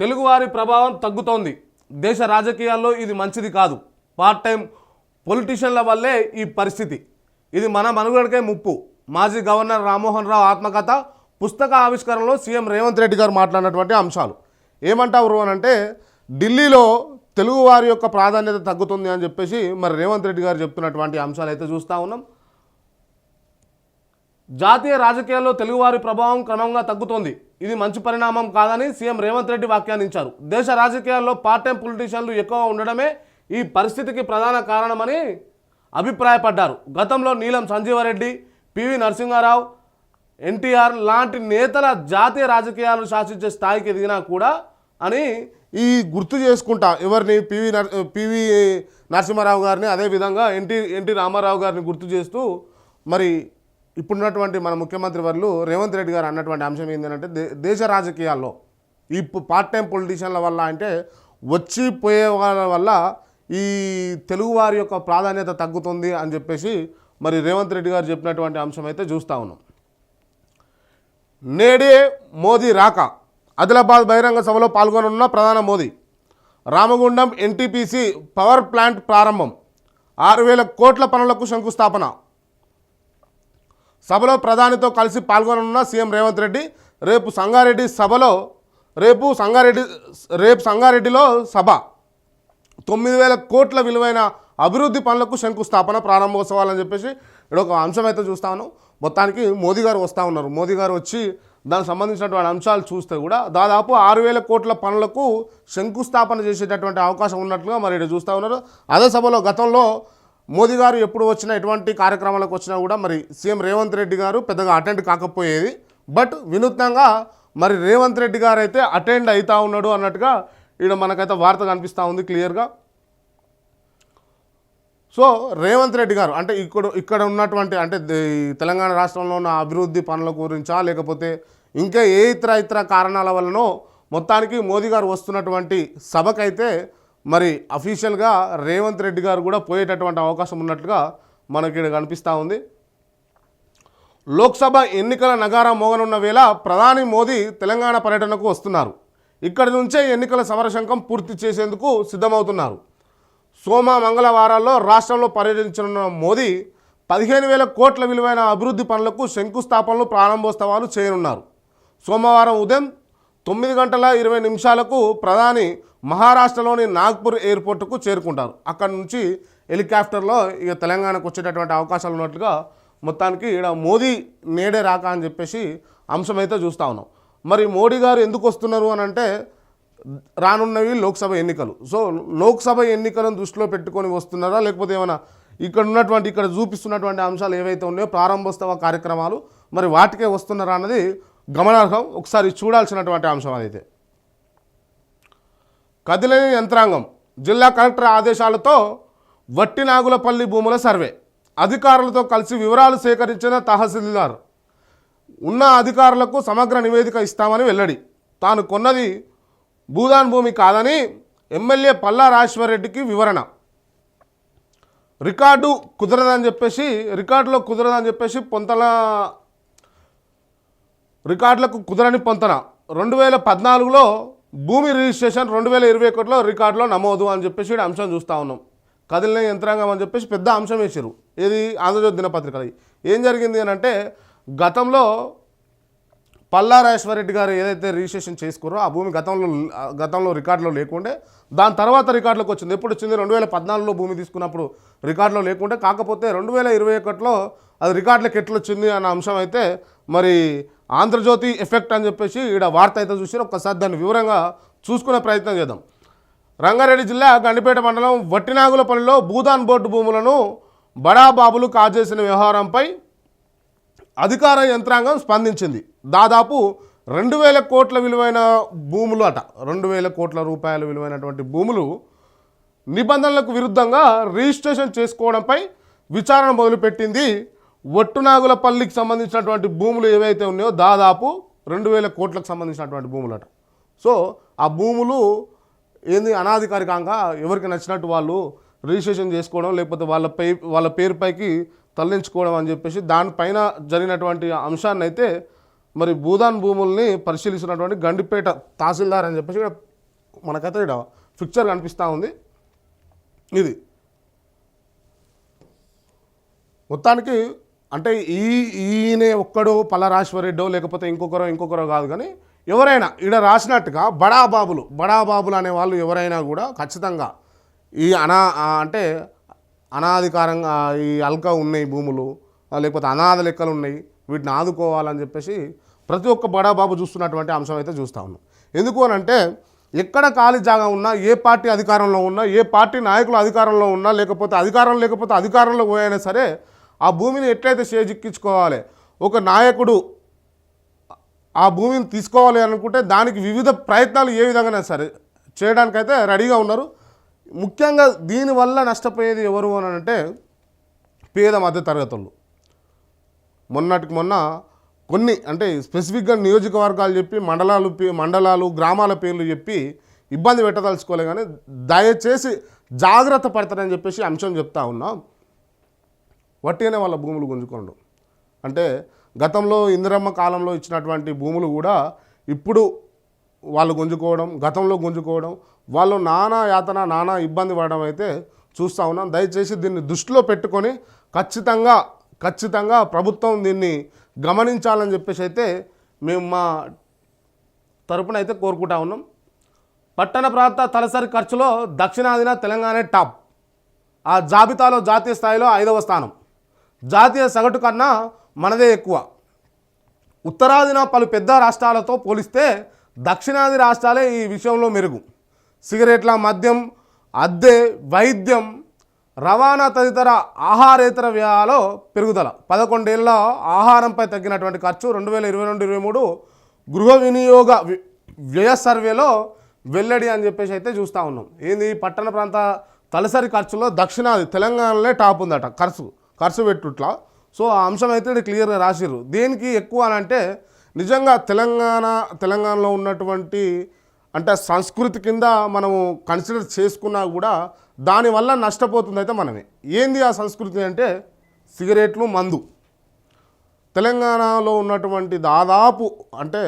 తెలుగువారి ప్రభావం తగ్గుతోంది. దేశ రాజకీయాల్లో ఇది మంచిది కాదు. పార్ట్ టైం పొలిటీషియన్ల వల్లే ఈ పరిస్థితి. ఇది మన మనుగడకే ముప్పు. మాజీ గవర్నర్ రామ్మోహన్ రావు ఆత్మకథ పుస్తక ఆవిష్కరణలో సీఎం రేవంత్ రెడ్డి గారు మాట్లాడినటువంటి అంశాలు. ఏమంటారు అని అంటే ఢిల్లీలో తెలుగువారి యొక్క ప్రాధాన్యత తగ్గుతుంది అని చెప్పేసి మరి రేవంత్ రెడ్డి గారు చెప్తున్నటువంటి అంశాలు అయితే చూస్తూ ఉన్నాం. జాతీయ రాజకీయాల్లో తెలుగువారి ప్రభావం క్రమంగా తగ్గుతోంది. ఇది మంచి పరిణామం కాదని సీఎం రేవంత్ రెడ్డి వ్యాఖ్యానించారు. దేశ రాజకీయాల్లో పార్ట్ టైం పొలిటీషియన్లు ఎక్కువ ఉండడమే ఈ పరిస్థితికి ప్రధాన కారణమని అభిప్రాయపడ్డారు. గతంలో నీలం సంజీవరెడ్డి పివి నరసింహారావు ఎన్టీఆర్ లాంటి నేతల జాతీయ రాజకీయాలను శాసించే స్థాయికి ఎదిగినా కూడా అని ఈ గుర్తు చేసుకుంటా ఎవరిని పివి నర్ పివి నరసింహారావు గారిని అదేవిధంగా ఎన్టీ ఎన్టీ రామారావు గారిని గుర్తు చేస్తూ మరి ఇప్పుడున్నటువంటి మన ముఖ్యమంత్రి వర్లు రేవంత్ రెడ్డి గారు అన్నటువంటి అంశం ఏంటంటే దేశ రాజకీయాల్లో ఈ పార్ట్ టైం పొలిటీషియన్ల వల్ల అంటే వచ్చి పోయే వాళ్ళ వల్ల ఈ తెలుగువారి యొక్క ప్రాధాన్యత తగ్గుతుంది అని చెప్పేసి మరి రేవంత్ రెడ్డి గారు చెప్పినటువంటి అంశం అయితే చూస్తూ ఉన్నాం. నేడే మోదీ రాక ఆదిలాబాద్ బహిరంగ సభలో పాల్గొనున్న ప్రధాని Modi Ramagundam NTPC power plant ప్రారంభం ఆరు వేల కోట్ల పనులకు శంకుస్థాపన సభలో ప్రధానితో కలిసి పాల్గొననున్న సీఎం రేవంత్ రెడ్డి రేపు సంగారెడ్డి సభలో రేపు సంగారెడ్డి రేపు సంగారెడ్డిలో సభ. తొమ్మిది వేల కోట్ల విలువైన అభివృద్ధి పనులకు శంకుస్థాపన ప్రారంభోత్సవాలని చెప్పేసి ఇక్కడ ఒక అంశం అయితే చూస్తాను మొత్తానికి మోదీ గారు వస్తూ ఉన్నారు. మోదీ గారు వచ్చి దానికి సంబంధించినటువంటి అంశాలు చూస్తే కూడా దాదాపు ఆరు వేల కోట్ల పనులకు శంకుస్థాపన చేసేటటువంటి అవకాశం ఉన్నట్లుగా మరి ఇక్కడ చూస్తూ ఉన్నారు. అదే సభలో గతంలో మోదీ గారు ఎప్పుడు వచ్చినా ఎటువంటి కార్యక్రమాలకు వచ్చినా కూడా మరి సీఎం రేవంత్ రెడ్డి గారు పెద్దగా అటెండ్ కాకపోయేది. బట్ వినూత్నంగా మరి రేవంత్ రెడ్డి గారు అయితే అటెండ్ అవుతా ఉన్నాడు అన్నట్టుగా ఇక్కడ మనకైతే వార్త కనిపిస్తూ ఉంది క్లియర్గా. సో రేవంత్ రెడ్డి గారు అంటే ఇక్కడ ఇక్కడ ఉన్నటువంటి అంటే తెలంగాణ రాష్ట్రంలో ఉన్న అభివృద్ధి పనుల గురించా లేకపోతే ఇంకా ఏ ఇతర ఇతర కారణాల వల్లనో మొత్తానికి మోదీ గారు వస్తున్నటువంటి సభకైతే మరి అఫీషియల్గా రేవంత్ రెడ్డి గారు కూడా పోయేటటువంటి అవకాశం ఉన్నట్లుగా మనకి ఇక్కడ కనిపిస్తూ ఉంది. లోక్సభ ఎన్నికల నగారా మోగనున్న వేళ ప్రధాని మోదీ తెలంగాణ పర్యటనకు వస్తున్నారు. ఇక్కడి నుంచే ఎన్నికల సమరశంకం పూర్తి చేసేందుకు సిద్ధమవుతున్నారు. సోమ మంగళవారాల్లో రాష్ట్రంలో పర్యటించనున్న మోదీ పదిహేను వేల కోట్ల విలువైన అభివృద్ధి పనులకు శంకుస్థాపనలు ప్రారంభోత్సవాలు చేయనున్నారు. సోమవారం ఉదయం తొమ్మిది గంటల ఇరవై నిమిషాలకు ప్రధాని మహారాష్ట్రలోని నాగ్పూర్ ఎయిర్పోర్టుకు చేరుకుంటారు. అక్కడ నుంచి హెలికాప్టర్లో ఇక తెలంగాణకు వచ్చేటటువంటి అవకాశాలు ఉన్నట్లుగా మొత్తానికి ఇక్కడ మోదీ నేడే రాక అని చెప్పేసి అంశం అయితే చూస్తూ ఉన్నాం. మరి మోడీ గారు ఎందుకు వస్తున్నారు అని అంటే రానున్నవి లోక్సభ ఎన్నికలు. సో లోక్సభ ఎన్నికలను దృష్టిలో పెట్టుకొని వస్తున్నారా? లేకపోతే ఏమైనా ఇక్కడ ఉన్నటువంటి ఇక్కడ చూపిస్తున్నటువంటి అంశాలు ఏవైతే ఉన్నాయో ప్రారంభోత్సవ కార్యక్రమాలు మరి వాటికే వస్తున్నారా అన్నది గమనార్హం. ఒకసారి చూడాల్సినటువంటి అంశం అదైతే. కదిలేని యంత్రాంగం. జిల్లా కలెక్టర్ ఆదేశాలతో వట్టినాగులపల్లి భూముల సర్వే. అధికారులతో కలిసి వివరాలు సేకరించిన తహసీల్దార్ ఉన్న అధికారులకు సమగ్ర నివేదిక ఇస్తామని వెల్లడి. తాను కొన్నది భూదాన్ భూమి కాదని ఎమ్మెల్యే పల్లా రాజేశ్వరరెడ్డికి వివరణ. రికార్డు కుదరదని చెప్పేసి రికార్డులో కుదరదని చెప్పేసి పొంతల రికార్డులకు కుదరని పొంతన. రెండు వేల పద్నాలుగులో భూమి రిజిస్ట్రేషన్ రెండు వేల ఇరవై ఒకటిలో రికార్డులో నమోదు అని చెప్పేసి అంశం చూస్తూ ఉన్నాం. కదిలిన యంత్రాంగం అని చెప్పేసి పెద్ద అంశం వేసారు ఇది ఆంధ్రజ్యోతి దినపత్రిక ఏం జరిగింది అని అంటే గతంలో పల్లారాజేశ్వరరెడ్డి రెడ్డి గారు ఏదైతే రిజిస్ట్రేషన్ చేసుకున్నారో ఆ భూమి గతంలో గతంలో రికార్డులో లేకుండే దాని తర్వాత రికార్డులోకి వచ్చింది. ఎప్పుడు వచ్చింది? రెండు వేల పద్నాలుగులో భూమి తీసుకున్నప్పుడు రికార్డులో లేకుండే. కాకపోతే రెండు వేల ఇరవై ఒకటిలో అది రికార్డులకు ఎట్లా వచ్చింది అన్న అంశం అయితే మరి ఆంధ్రజ్యోతి ఎఫెక్ట్ అని చెప్పేసి ఈడ వార్త అయితే చూసి ఒక్కసారి దాన్ని వివరంగా చూసుకునే ప్రయత్నం చేద్దాం. రంగారెడ్డి జిల్లా గండిపేట మండలం వట్టినాగులపల్లిలో భూదాన్ బోర్డు భూములను బడాబాబులు కాజేసిన వ్యవహారంపై అధికార యంత్రాంగం స్పందించింది. దాదాపు రెండు వేల కోట్ల విలువైన భూములు అట. రెండు వేల కోట్ల రూపాయల విలువైనటువంటి భూములు నిబంధనలకు విరుద్ధంగా రిజిస్ట్రేషన్ చేసుకోవడంపై విచారణ మొదలుపెట్టింది ఒట్టునాగులపల్లికి సంబంధించినటువంటి భూములు ఏవైతే ఉన్నాయో దాదాపు రెండు వేల కోట్లకు సంబంధించినటువంటి భూములట. సో ఆ భూములు ఏంది అనాధికారికంగా ఎవరికి నచ్చినట్టు వాళ్ళు రిజిస్ట్రేషన్ చేసుకోవడం లేకపోతే వాళ్ళ పే వాళ్ళ పేరుపైకి తరలించుకోవడం అని చెప్పేసి దానిపైన జరిగినటువంటి అంశాన్ని అయితే మరి భూదాన్ భూముల్ని పరిశీలిస్తున్నటువంటి గండిపేట తహసీల్దార్ అని చెప్పేసి ఇక్కడ మనకైతే ఇక్కడ పిక్చర్ కనిపిస్తూ ఉంది. ఇది. మొత్తానికి అంటే ఈ ఈయనే ఒక్కడో పల్లరాశ్వరెడ్డో లేకపోతే ఇంకొకరో ఇంకొకరో కాదు కానీ ఎవరైనా ఈడ రాసినట్టుగా బడాబాబులు బడాబాబులు అనే వాళ్ళు ఎవరైనా కూడా ఖచ్చితంగా ఈ అనా అంటే అనాధికారంగా ఈ అల్క ఉన్నాయి భూములు లేకపోతే అనాథ లెక్కలు ఉన్నాయి వీటిని ఆదుకోవాలని చెప్పేసి ప్రతి ఒక్క బడాబాబు చూస్తున్నటువంటి అంశం అయితే చూస్తూ ఉన్నాం. ఎందుకు అని అంటే ఎక్కడ ఖాళీ జాగా ఉన్నా ఏ పార్టీ అధికారంలో ఉన్నా ఏ పార్టీ నాయకులు అధికారంలో ఉన్నా లేకపోతే అధికారం లేకపోతే అధికారంలో పోయినా సరే ఆ భూమిని ఎట్లయితే చేజిక్కించుకోవాలి ఒక నాయకుడు ఆ భూమిని తీసుకోవాలి అనుకుంటే దానికి వివిధ ప్రయత్నాలు ఏ విధంగా సరే చేయడానికైతే రెడీగా ఉన్నారు. ముఖ్యంగా దీనివల్ల నష్టపోయేది ఎవరు అని అంటే పేద మధ్య తరగతులు. మొన్నటికి మొన్న కొన్ని అంటే స్పెసిఫిక్గా నియోజకవర్గాలు చెప్పి మండలాలు మండలాలు గ్రామాల పేర్లు చెప్పి ఇబ్బంది పెట్టదలుచుకోలే కానీ దయచేసి జాగ్రత్త పడతారని చెప్పేసి అంశం చెప్తా ఉన్నాం. వట్టిగానే వాళ్ళ భూములు గుంజుకోండు అంటే గతంలో ఇందిరమ్మ కాలంలో ఇచ్చినటువంటి భూములు కూడా ఇప్పుడు వాళ్ళు గుంజుకోవడం గతంలో గుంజుకోవడం వాళ్ళు నానా యాతన నానా ఇబ్బంది పడడం అయితే చూస్తూ ఉన్నాం. దయచేసి దీన్ని దృష్టిలో పెట్టుకొని ఖచ్చితంగా ఖచ్చితంగా ప్రభుత్వం దీన్ని గమనించాలని చెప్పేసి అయితే మేము మా తరపున అయితే కోరుకుంటా ఉన్నాం. పట్టణ ప్రాంత తలసరి ఖర్చులో దక్షిణాదిన తెలంగాణ టాప్. ఆ జాబితాలో జాతీయ స్థాయిలో ఐదవ స్థానం. జాతీయ సగటు కన్నా మనదే ఎక్కువ. ఉత్తరాదిన పలు పెద్ద రాష్ట్రాలతో పోలిస్తే దక్షిణాది రాష్ట్రాలే ఈ విషయంలో మెరుగు. సిగరెట్ల మద్యం అద్దె వైద్యం రవాణా తదితర ఆహారేతర వ్యయాలో పెరుగుదల. పదకొండేళ్ళ ఆహారంపై తగ్గినటువంటి ఖర్చు రెండు వేల ఇరవై రెండు ఇరవై మూడు గృహ వినియోగ వ్యయ సర్వేలో వెల్లడి అని చెప్పేసి అయితే చూస్తూ ఉన్నాం. ఏంది? పట్టణ ప్రాంత తలసరి ఖర్చులో దక్షిణాది తెలంగాణలో టాప్ ఉందట ఖర్చు. ఖర్చు పెట్టుట్లా. సో ఆ అంశం అయితే క్లియర్గా రాసిర్రు. దేనికి ఎక్కువ అని అంటే నిజంగా తెలంగాణ తెలంగాణలో ఉన్నటువంటి అంటే సంస్కృతి కింద మనము కన్సిడర్ చేసుకున్నా కూడా దానివల్ల నష్టపోతుంది అయితే మనమే. ఏంది ఆ సంస్కృతి అంటే సిగరెట్లు మందు. తెలంగాణలో ఉన్నటువంటి దాదాపు అంటే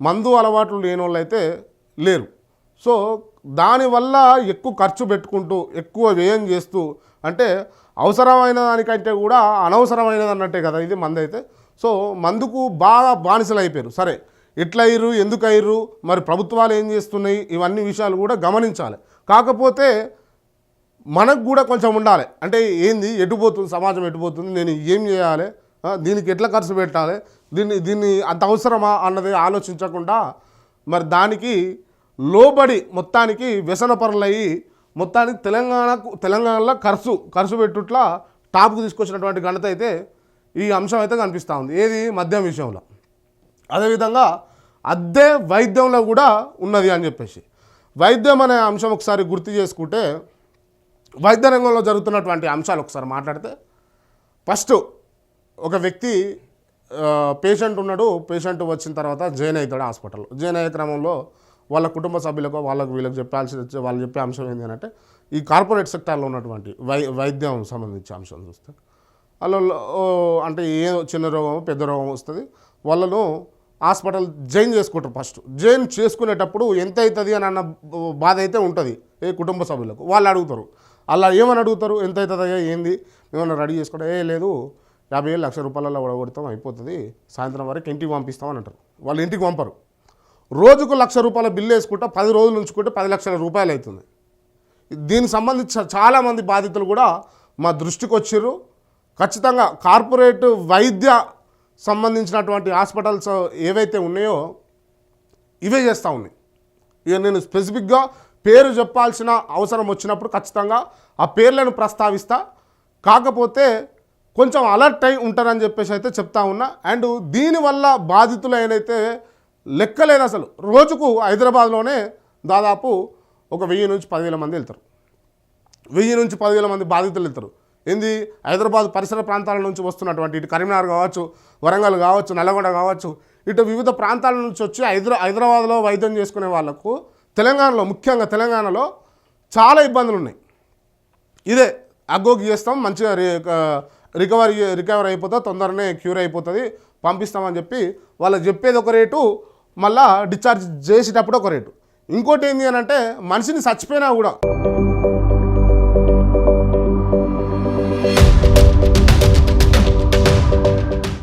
మందు అలవాట్లు లేని వాళ్ళు అయితే లేరు. సో దానివల్ల ఎక్కువ ఖర్చు పెట్టుకుంటూ ఎక్కువ వ్యయం చేస్తూ అంటే అవసరమైన దానికంటే కూడా అనవసరమైనది అన్నట్టే కదా ఇది మందు అయితే. సో మందుకు బాగా బానిసలు అయిపోయారు సరే ఎట్లా ఎందుకు అయ్యారు మరి ప్రభుత్వాలు ఏం చేస్తున్నాయి ఇవన్నీ విషయాలు కూడా గమనించాలి. కాకపోతే మనకు కూడా కొంచెం ఉండాలి. అంటే ఏంది ఎటుపోతుంది సమాజం ఎటుపోతుంది నేను ఏం చేయాలి దీనికి ఎట్లా ఖర్చు పెట్టాలి దీన్ని దీన్ని అంత అవసరమా అన్నది ఆలోచించకుండా మరి దానికి లోబడి మొత్తానికి వ్యసనపరులయ్యి మొత్తానికి తెలంగాణకు తెలంగాణలో ఖర్చు ఖర్చు పెట్టుట్లా టాప్కు తీసుకొచ్చినటువంటి ఘనత అయితే ఈ అంశం అయితే కనిపిస్తూ ఉంది. ఏది? మద్యం విషయంలో. అదేవిధంగా అద్దె వైద్యంలో కూడా ఉన్నది అని చెప్పేసి. వైద్యం అనే అంశం ఒకసారి గుర్తు చేసుకుంటే వైద్య రంగంలో జరుగుతున్నటువంటి అంశాలు ఒకసారి మాట్లాడితే ఫస్ట్ ఒక వ్యక్తి పేషెంట్ ఉన్నాడు. పేషెంట్ వచ్చిన తర్వాత జైన్ అవుతాడు హాస్పిటల్ జైన్ అయ్యే క్రమంలో వాళ్ళ కుటుంబ సభ్యులకు వాళ్ళకు వీళ్ళకి చెప్పాల్సి వాళ్ళు చెప్పే అంశం ఏంటి అంటే ఈ కార్పొరేట్ సెక్టార్లో ఉన్నటువంటి వై వైద్యం సంబంధించి అంశం చూస్తే వాళ్ళలో అంటే ఏ చిన్న రోగం పెద్ద రోగం వస్తుంది. వాళ్ళను హాస్పిటల్ జైన్ చేసుకుంటారు ఫస్ట్. జైన్ చేసుకునేటప్పుడు ఎంత అవుతుంది అని అన్న బాధ అయితే ఉంటుంది ఏ కుటుంబ సభ్యులకు. వాళ్ళు అడుగుతారు. అలా ఏమని అడుగుతారు? ఎంత అవుతుందయ్యా ఏంది? ఏమన్నా రెడీ చేసుకోవడం? ఏ లేదు. యాభై ఏడు లక్ష రూపాయలలో ఒడగొడతాం అయిపోతుంది. సాయంత్రం వరకు ఇంటికి పంపిస్తామని అంటారు. వాళ్ళు ఇంటికి పంపరు. రోజుకు లక్ష రూపాయల బిల్లు వేసుకుంటే పది రోజులు ఉంచుకుంటే పది లక్షల రూపాయలు అవుతుంది. దీనికి సంబంధించి చాలామంది బాధితులు కూడా మా దృష్టికి వచ్చారు ఖచ్చితంగా కార్పొరేట్ వైద్య సంబంధించినటువంటి హాస్పిటల్స్ ఏవైతే ఉన్నాయో ఇవే చేస్తూ ఉన్నాయి. ఇక నేను స్పెసిఫిక్గా పేరు చెప్పాల్సిన అవసరం వచ్చినప్పుడు ఖచ్చితంగా ఆ పేర్లను ప్రస్తావిస్తా. కాకపోతే కొంచెం అలర్ట్ అయి ఉంటారని చెప్పేసి అయితే చెప్తా ఉన్నా. అండ్ దీనివల్ల బాధితులు ఏదైతే లెక్కలేదు అసలు. రోజుకు హైదరాబాద్లోనే దాదాపు ఒక వెయ్యి నుంచి పదివేల మంది వెళ్తారు. వెయ్యి నుంచి పదివేల మంది బాధితులు వెళ్తారు. ఏంది? హైదరాబాద్ పరిసర ప్రాంతాల నుంచి వస్తున్నటువంటి ఇటు కరీంనగర్ కావచ్చు వరంగల్ కావచ్చు నల్లగొండ కావచ్చు ఇటు వివిధ ప్రాంతాల నుంచి వచ్చి హైదరా హైదరాబాద్లో వైద్యం చేసుకునే వాళ్ళకు తెలంగాణలో ముఖ్యంగా తెలంగాణలో చాలా ఇబ్బందులు ఉన్నాయి. ఇదే అగ్గోకి చేస్తాం మంచిగా రికవరీ రికవర్ అయిపోతుంది తొందరనే క్యూర్ అయిపోతుంది పంపిస్తామని చెప్పి వాళ్ళకి చెప్పేది ఒక రేటు మళ్ళా డిశ్చార్జ్ చేసేటప్పుడు ఒక రేటు. ఇంకోటి ఏంటి అని అంటే మనిషిని చచ్చిపోయినా కూడా.